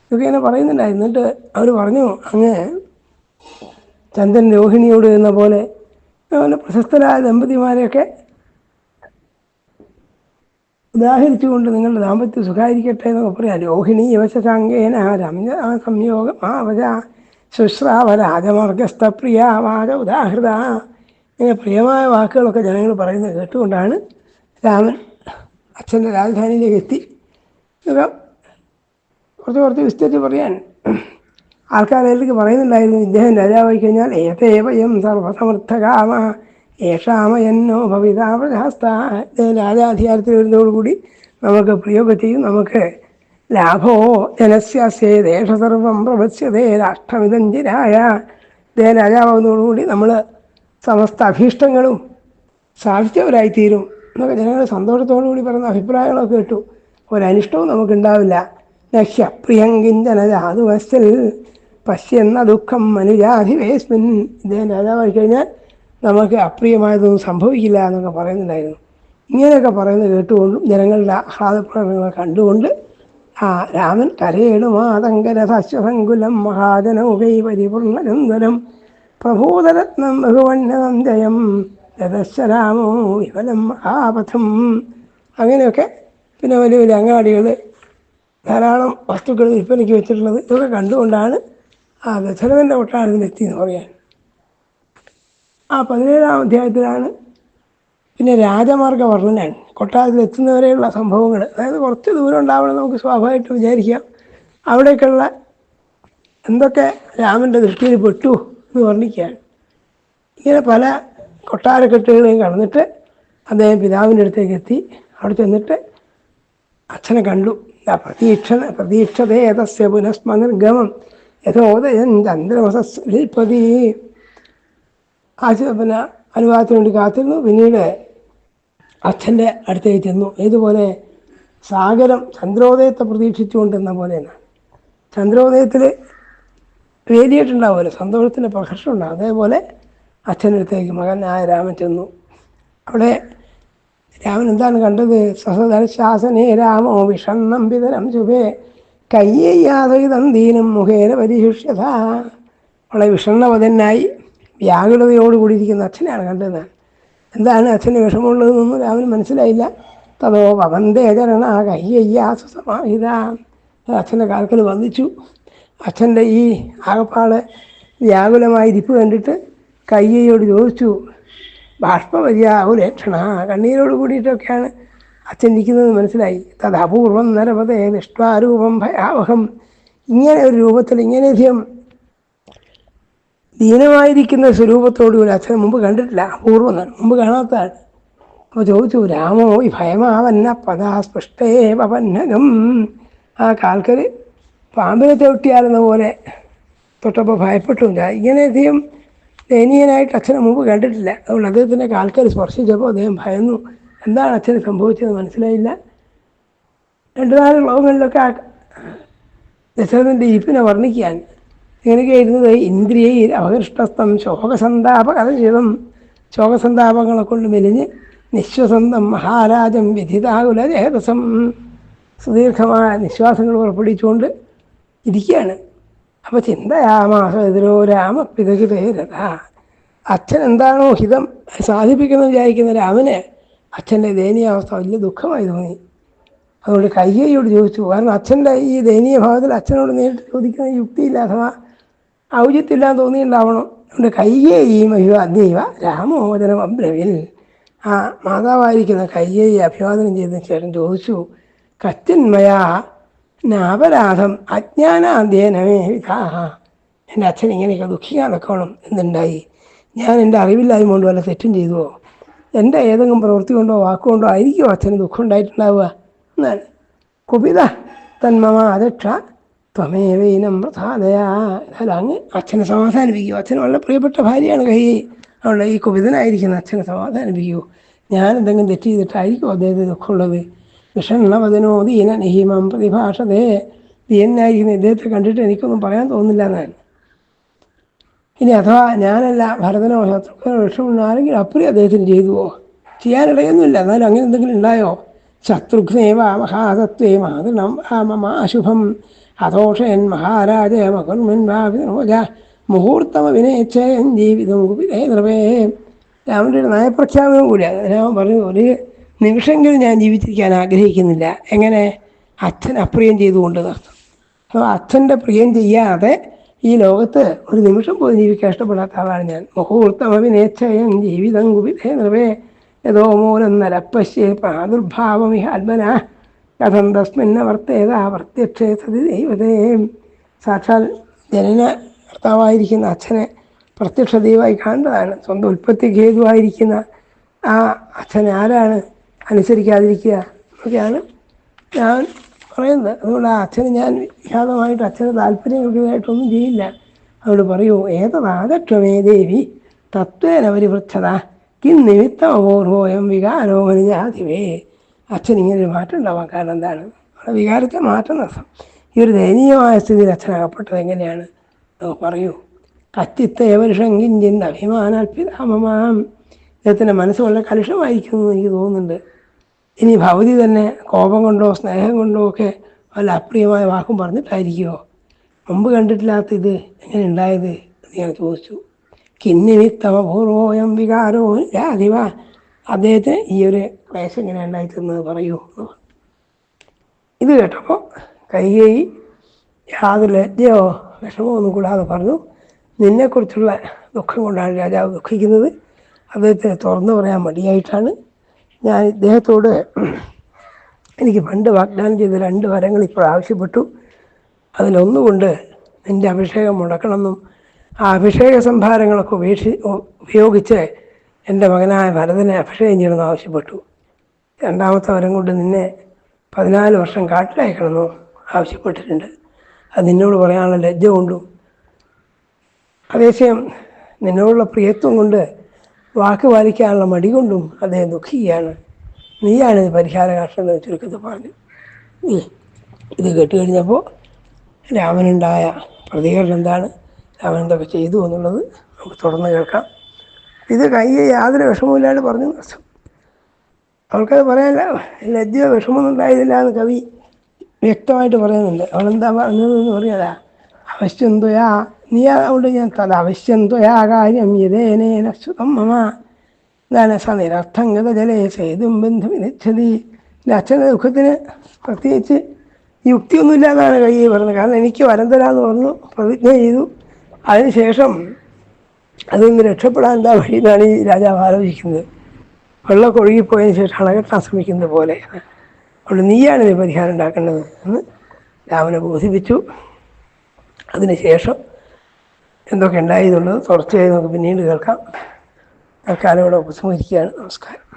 ഇതൊക്കെ ഇങ്ങനെ പറയുന്നുണ്ടായിരുന്നു. എന്നിട്ട് അവർ പറഞ്ഞു അങ്ങ് ചന്ദ്രൻ രോഹിണിയോട് എന്ന പോലെ അങ്ങനെ പ്രശസ്തരായ ദമ്പതിമാരെയൊക്കെ ഉദാഹരിച്ചുകൊണ്ട് നിങ്ങളുടെ ദാമ്പത്യം സുഖായിരിക്കട്ടെ എന്നൊക്കെ പറയാം. രോഹിണി യവശാങ്കേന രമ്യ സംയോഗം ആ ആവജ ശുശ്രാവ രാജമാർഗസ്ഥപ്രിയ വാച ഉദാഹൃത ഇങ്ങനെ പ്രിയമായ വാക്കുകളൊക്കെ ജനങ്ങൾ പറയുന്നത് കേട്ടുകൊണ്ടാണ് രാമൻ അച്ഛന്റെ രാജധാനിയിലേക്ക് എത്തി. കുറച്ച് കുറച്ച് വിസ്തരിച്ച് പറയാൻ ആൾക്കാരിലേക്ക് പറയുന്നുണ്ടായിരുന്നു ഇദ്ദേഹം രാജാവായി കഴിഞ്ഞാൽ ഏതേവയം സർവസമർത്ഥകാമ എന്നോ ഭവിതാവശാസ്ത രാജാധികാരത്തിൽ വരുന്നതോടുകൂടി നമുക്ക് പ്രിയൊക്കെ ചെയ്യും. നമുക്ക് ലാഭോ ജനസ്യാസ്യേ ദേശസർവം സർവം പ്രപശ്യതേ ഇദ്ദേഹം ദേ രാജാവുന്നതോടുകൂടി നമ്മൾ സമസ്ത അഭീഷ്ടങ്ങളും സാധിച്ചവരായിത്തീരും എന്നൊക്കെ ജനങ്ങൾ സന്തോഷത്തോടു കൂടി പറയുന്ന അഭിപ്രായങ്ങളൊക്കെ കേട്ടു. ഒരനിഷ്ടവും നമുക്കുണ്ടാവില്ല. ലക്ഷ്യ പ്രിയങ്കിഞ്ചന ജാതുവസ്തിൽ പശ്യെന്ന ദുഃഖം മനുജാധിവേസ്മിൻ ഇദ്ദേഹം രാജാവായി കഴിഞ്ഞാൽ നമുക്ക് അപ്രിയമായതൊന്നും സംഭവിക്കില്ല എന്നൊക്കെ പറയുന്നുണ്ടായിരുന്നു. ഇങ്ങനെയൊക്കെ പറയുന്നത് കേട്ടുകൊണ്ടും ജനങ്ങളുടെ ആഹ്ലാദപ്രകടനങ്ങൾ കണ്ടുകൊണ്ട് ആ രാമൻ കരയേണുമാതങ്കരസസ്വസങ്കുലം മഹാജനൗകൈ പരിപൂർണചന്ദനം പ്രഭൂതരത്നം ബഹുവണ്യനന്ദയം ജയം രഥശ്വരാമോ വിഫലം മഹാപഥം. അങ്ങനെയൊക്കെ പിന്നെ വലിയ വലിയ അങ്ങാടികൾ ധാരാളം വസ്തുക്കൾ വിൽപ്പനയ്ക്ക് വെച്ചിട്ടുള്ളത് ഇതൊക്കെ കണ്ടുകൊണ്ടാണ് ആ ദശരഥന്റെ കൊട്ടാരത്തിലെത്തി എന്ന് പറയാൻ. ആ പതിനേഴാം അധ്യായത്തിലാണ് പിന്നെ രാജമാർഗ കൊട്ടാരത്തിൽ എത്തുന്നവരെയുള്ള സംഭവങ്ങൾ. അതായത് കുറച്ച് ദൂരം ഉണ്ടാവണം നമുക്ക് സ്വാഭാവികമായിട്ട് വിചാരിക്കാം. അവിടേക്കുള്ള എന്തൊക്കെ രാമന്റെ ദൃഷ്ടിയിൽ പെട്ടു എന്ന് വർണിക്കുകയാണ് ഇങ്ങനെ പല കൊട്ടാരക്കെട്ടുകളെയും കടന്നിട്ട് അദ്ദേഹം പിതാവിന്റെ അടുത്തേക്ക് എത്തി. അവിടെ ചെന്നിട്ട് അച്ഛനെ കണ്ടു. പ്രതീക്ഷ പ്രതീക്ഷതേ പുനഃസ്മനിർഗമം പുനസ്മനിർഗമം. യഥോദയൻ ചന്ദ്രമസസ്പതി ആ പിന്നെ അനുവാദത്തിന് വേണ്ടി കാത്തിരുന്നു. പിന്നീട് അച്ഛന്റെ അടുത്തേക്ക് ചെന്നു. ഇതുപോലെ സാഗരം ചന്ദ്രോദയത്തെ പ്രതീക്ഷിച്ചുകൊണ്ടിരുന്ന പോലെയാണ്. ചന്ദ്രോദയത്തിൽ വേദിയിട്ടുണ്ടാവുമല്ലോ സന്തോഷത്തിന്റെ പ്രഹർഷം ഉണ്ടാവും അതേപോലെ അച്ഛന്റെ അടുത്തേക്ക് മകനായ രാമൻ ചെന്നു. അവിടെ രാമൻ എന്താണ് കണ്ടത്? സഹദർശാസനേ രാമോ വിഷണ്ണം പിതരം ശുഭേ. കയ്യയ്യാതം ദീനം മുഖേന പരിശുഷ്യത വളരെ വിഷണ്ണവതനായി വ്യാകുലതയോടുകൂടിയിരിക്കുന്ന അച്ഛനെയാണ് കണ്ടത്. എന്താണ് അച്ഛന് വിഷമമുള്ളതെന്നൊന്നും രാമന് മനസ്സിലായില്ല. തതോ ഭവന്തേ ചരണ സുസമാഹിത. സമാഹിത അച്ഛന്റെ കാൽക്കൽ വന്നിച്ചു അച്ഛന്റെ ഈ ആകപ്പാട് വ്യാകുലമായ ഇരിപ്പ് കണ്ടിട്ട് കയ്യയോട് ചോദിച്ചു ബാഷ്പപര്യാകുലേക്ഷണ കണ്ണീരോട് കൂടിയിട്ടൊക്കെയാണ് അച്ഛൻ ഇരിക്കുന്നത് മനസ്സിലായി. തത് അപൂർവം നരപതേ നിഷ്ഠാരൂപം ഭയാവഹം. ഇങ്ങനെ ഒരു രൂപത്തിൽ ഇങ്ങനെയധികം ദീനമായിരിക്കുന്ന സ്വരൂപത്തോടുകൂടി അച്ഛനെ മുമ്പ് കണ്ടിട്ടില്ല. അപൂർവം എന്നാണ് മുമ്പ് കാണാത്തതാണ്. അപ്പോൾ ചോദിച്ചു രാമോ ഈ ഭയമാവന്ന പദാ സ്പൃഷ്ടേ പന്നകം ആ കാൽക്കൽ പാമ്പിനെ ചവിട്ടിയാലെന്ന പോലെ തൊട്ടപ്പോൾ ഭയപ്പെട്ടു. ഇങ്ങനെയധികം ദയനീയനായിട്ട് അച്ഛനെ മുമ്പ് കണ്ടിട്ടില്ല. അതുകൊണ്ട് അദ്ദേഹത്തിന്റെ കാൽക്കൽ സ്പർശിച്ചപ്പോൾ അദ്ദേഹം ഭയന്നു. എന്താണ് അച്ഛന് സംഭവിച്ചത് മനസ്സിലായില്ല. രണ്ട് നാല് ശ്ലോകങ്ങളിലൊക്കെ ദശരഥന്റെ ഇരിപ്പിനെ വർണിക്കാൻ ഇങ്ങനെയൊക്കെ ഇരുന്നത് ഇന്ദ്രിയ അപകൃഷ്ടസ്ഥം ശോകസന്താപകഥിതം ശോകസന്താപങ്ങളെ കൊണ്ട് മെലിഞ്ഞ് നിശ്വസന്തം മഹാരാജം വിധിതാകുല ചേതസം സുദീർഘമായ നിശ്വാസങ്ങൾ പുറപ്പെടുവിച്ചുകൊണ്ട് ഇരിക്കുകയാണ്. അപ്പോൾ ചിന്തയാമാസ എതിരോ രാമപിതകിതേരഥ അച്ഛൻ എന്താണോ ഹിതം സാധിപ്പിക്കുന്നത് വിചാരിക്കുന്ന രാമന് അച്ഛന്റെ ദയനീയാവസ്ഥ വലിയ ദുഃഖമായി തോന്നി അതുകൊണ്ട് കയ്യയോട് ചോദിച്ചു. കാരണം അച്ഛന്റെ ഈ ദയനീയ ഭാവത്തിൽ അച്ഛനോട് നേരിട്ട് ചോദിക്കുന്ന യുക്തിയില്ല അഥവാ ഔചിത്യമില്ലാന്ന് തോന്നിയിട്ടുണ്ടാവണം. അതുകൊണ്ട് കയ്യേയും അഭിവാദ്യവ രാമോചനം അബ്രവിൽ ആ മാതാവായിരിക്കുന്ന കയ്യേ അഭിവാദനം ചെയ്തതിന് ശേഷം ചോദിച്ചു കത്തിന്മയാ നാപരാധം അജ്ഞാനാധ്യയനമേ വിധാഹ? എന്റെ അച്ഛൻ ഇങ്ങനെയൊക്കെ ദുഃഖിക്കാൻ വെക്കണം എന്തുണ്ടായി ഞാൻ എന്റെ അറിവില്ലായ്മ കൊണ്ട് വല്ല തെറ്റും ചെയ്തുവോ? എന്റെ ഏതെങ്കിലും പ്രവൃത്തി കൊണ്ടോ വാക്കുകൊണ്ടോ ആയിരിക്കുമോ അച്ഛന് ദുഃഖം ഉണ്ടായിട്ടുണ്ടാവുക? എന്നാണ്. കുപിത തന്മമ അദക്ഷ ത്വമേവൈനം പ്രസാദയാ. അങ്ങ് അച്ഛനെ സമാധാനിപ്പിക്കൂ. അച്ഛൻ വളരെ പ്രിയപ്പെട്ട ഭാര്യയാണ് കൈ. അവളുടെ ഈ കുപിതനായിരിക്കുന്ന അച്ഛനെ സമാധാനിപ്പിക്കൂ. ഞാൻ എന്തെങ്കിലും തെറ്റ് ചെയ്തിട്ടായിരിക്കും അദ്ദേഹത്തിന് ദുഃഖമുള്ളത്? വിഷണ്ണവദനോ ദീനനഹീമം നിഹിമം പ്രതിഭാഷതേ. ദീനായിരിക്കുന്ന ഇദ്ദേഹത്തെ കണ്ടിട്ട് എനിക്കൊന്നും പറയാൻ തോന്നുന്നില്ല എന്നാണ്. ഇനി അഥവാ ഞാനല്ല ഭരതനോ ശത്രുഘ്നോ വിഷമുണ്ടോ ആരെങ്കിലും അപ്പുറം അദ്ദേഹത്തിന് പോവാം ചെയ്യാനിടയൊന്നുമില്ല. എന്നാലും അങ്ങനെ എന്തെങ്കിലും ഉണ്ടായോ? ശത്രുഘ്നേവ മഹാസത്വേ മാതൃണം മമാശുഭം അതോഷയൻ മഹാരാജ മകർമൻ ഭാവിനോജ മുഹൂർത്തമ വിനയച്ചയൻ ജീവിതം കുപിതേ നൃപേ രാമന്റെ ഒരു നയപ്രഖ്യാപനം കൂടിയാണ് രാമൻ പറഞ്ഞു ഒരു നിമിഷമെങ്കിലും ഞാൻ ജീവിച്ചിരിക്കാൻ ആഗ്രഹിക്കുന്നില്ല. എങ്ങനെ? അച്ഛൻ അപ്രിയം ചെയ്തുകൊണ്ട് നിർത്തും അപ്പോൾ അച്ഛന്റെ പ്രിയം ചെയ്യാതെ ഈ ലോകത്ത് ഒരു നിമിഷം പോലും ജീവിക്കാൻ ഇഷ്ടപ്പെടാത്ത ആളാണ് ഞാൻ. മുഹൂർത്തമഭിനേച്ഛയം ജീവിതം കുപിതേ നൃപേ യഥോ മൂലം നരപ്പശ്യേ പ്രാദുർഭാവമിഹ ആത്മന. കഥം തസ്മിന്ന വർത്തേത പ്രത്യക്ഷേ സതി ദൈവതേ. സാക്ഷാൽ ജനന കർത്താവായിരിക്കുന്ന അച്ഛനെ പ്രത്യക്ഷ ദൈവമായി കാണേണ്ടതാണ് സ്വന്തം ഉൽപ്പത്തിക്ക് ഹേതുവായിരിക്കുന്ന ആ അച്ഛൻ ആരാണ്? അനുസരിക്കാതിരിക്കുക എന്നൊക്കെയാണ് ഞാൻ പറയുന്നത്. അതുകൊണ്ട് അച്ഛന് ഞാൻ വിഷാദമായിട്ട് അച്ഛന് താല്പര്യങ്ങൾക്കായിട്ടൊന്നും ചെയ്യില്ല. അതുകൊണ്ട് പറയൂ ഏതതാകക്ഷമേ ദേവി? തത്വേന പരിപൃച്ഛത കിം നിമിത്തമപൂർവോയം വികാരോ ജാതിവേ അച്ഛൻ ഇങ്ങനെ ഒരു മാറ്റം ഉണ്ടാവാൻ കാരണം എന്താണ്? അവിടെ വികാരത്തെ മാറ്റം നഷ്ടം ഈ ഒരു ദയനീയമായ സ്ഥിതിയിൽ അച്ഛനാകപ്പെട്ടത് എങ്ങനെയാണ്? പറയൂ. പറയൂ കത്തിത്തേവരുഷങ്കിൻ അഭിമാനാൽപിതാമമാം ഇദ്ദേഹത്തിന്റെ മനസ്സ് വളരെ കലുഷമായിരിക്കുന്നു എന്ന് എനിക്ക് തോന്നുന്നുണ്ട്. ഇനി ഭവതി തന്നെ കോപം കൊണ്ടോ സ്നേഹം കൊണ്ടോ ഒക്കെ വല്ല അപ്രിയമായ വാക്കും പറഞ്ഞിട്ടായിരിക്കുമോ മുമ്പ് കണ്ടിട്ടില്ലാത്ത ഇത് എങ്ങനെ ഉണ്ടായത് എന്ന് ഞാൻ ചോദിച്ചു. കിന്നിമിത്തമപൂർവോയം വികാരോ രാധിവ അദ്ദേഹത്തിന് ഈ ഒരു ക്ലേശം എങ്ങനെ ഉണ്ടായിത്തന്നത് പറയൂ എന്ന് പറഞ്ഞു. ഇത് കേട്ടപ്പോൾ കൈകേയി യാതൊരു ലജ്ജയോ വിഷമോ ഒന്നും കൂടാതെ പറഞ്ഞു നിന്നെക്കുറിച്ചുള്ള ദുഃഖം കൊണ്ടാണ് രാജാവ് ദുഃഖിക്കുന്നത്. അദ്ദേഹത്തെ തുറന്നു പറയാൻ മടിയായിട്ടാണ് ഞാൻ ഇദ്ദേഹത്തോട് എനിക്ക് പണ്ട് വാഗ്ദാനം ചെയ്ത രണ്ട് വരങ്ങൾ ഇപ്പോൾ ആവശ്യപ്പെട്ടു. അതിലൊന്നുകൊണ്ട് എന്റെ അഭിഷേകം മുടക്കണമെന്നും ആ അഭിഷേക സംഭാരങ്ങളൊക്കെ ഉപേക്ഷി ഉപയോഗിച്ച് എന്റെ മകനായ ഭരതനെ അഭിഷേകം ചെയ്യണമെന്ന് ആവശ്യപ്പെട്ടു. രണ്ടാമത്തെ വരം കൊണ്ട് നിന്നെ പതിനാല് വർഷം കാട്ടിലയക്കണമെന്നും ആവശ്യപ്പെട്ടിട്ടുണ്ട്. അത് നിന്നോട് പറയാനുള്ള ലജ്ജ കൊണ്ടും അതേസമയം നിന്നോടുള്ള പ്രിയത്വം കൊണ്ട് വാക്ക് പാലിക്കാനുള്ള മടി കൊണ്ടും അദ്ദേഹം ദുഃഖിക്കുകയാണ്. നീയാണ് ഇത് പരിഹാര കാഷ്ടം എന്ന് ചുരുക്കത്തിൽ പറഞ്ഞു. ഇത് കേട്ടുകഴിഞ്ഞപ്പോൾ രാമനുണ്ടായ പ്രതികരണം എന്താണ്? രാമൻ എന്തൊക്കെ ചെയ്തു എന്നുള്ളത് നമുക്ക് തുടർന്ന് കേൾക്കാം. ഇത് കയ്യെ യാതൊരു വിഷമമില്ലാണ്ട് പറഞ്ഞു അർത്ഥം അവൾക്കത് പറയാനില്ല. ലജ്ജയോ വിഷമമൊന്നും ഉണ്ടായതില്ല എന്ന് കവി വ്യക്തമായിട്ട് പറയുന്നുണ്ട്. അവളെന്താ പറഞ്ഞതെന്ന് പറഞ്ഞതാ അവശ്യന്തുയാ നീ അതുകൊണ്ട് ഞാൻ തല അവശ്യം കാര്യം യഥേനേന സുഖം മമ. ധനസ നിരർത്ഥംഗത ജലേ സേതും ബന്ധു വിനിച്ഛതി എന്റെ അച്ഛന്റെ ദുഃഖത്തിന് പ്രത്യേകിച്ച് യുക്തിയൊന്നുമില്ല കൈ പറഞ്ഞത്. കാരണം എനിക്ക് വരം തരാമെന്ന് പറഞ്ഞു പ്രതിജ്ഞ ചെയ്തു. അതിനുശേഷം അതിൽ നിന്ന് രക്ഷപ്പെടാൻ എന്താ വഴി ഈ രാജാവ് ആലോചിക്കുന്നത്. വെള്ളമൊക്കെ ഒഴുകിപ്പോയതിന് ശേഷം അണകെട്ടാൻ ശ്രമിക്കുന്നത് പോലെ. അവിടെ നീയാണ് ഇതിന് പരിഹാരം ഉണ്ടാക്കേണ്ടത് എന്ന് രാമനെ ബോധിപ്പിച്ചു. അതിനുശേഷം എന്തൊക്കെ ഉണ്ടായി തുടർച്ചയായി നമുക്ക് പിന്നീട് കേൾക്കാം. തൽക്കാലം ഇവിടെ ഉപസംഹരിക്കുകയാണ്. നമസ്കാരം.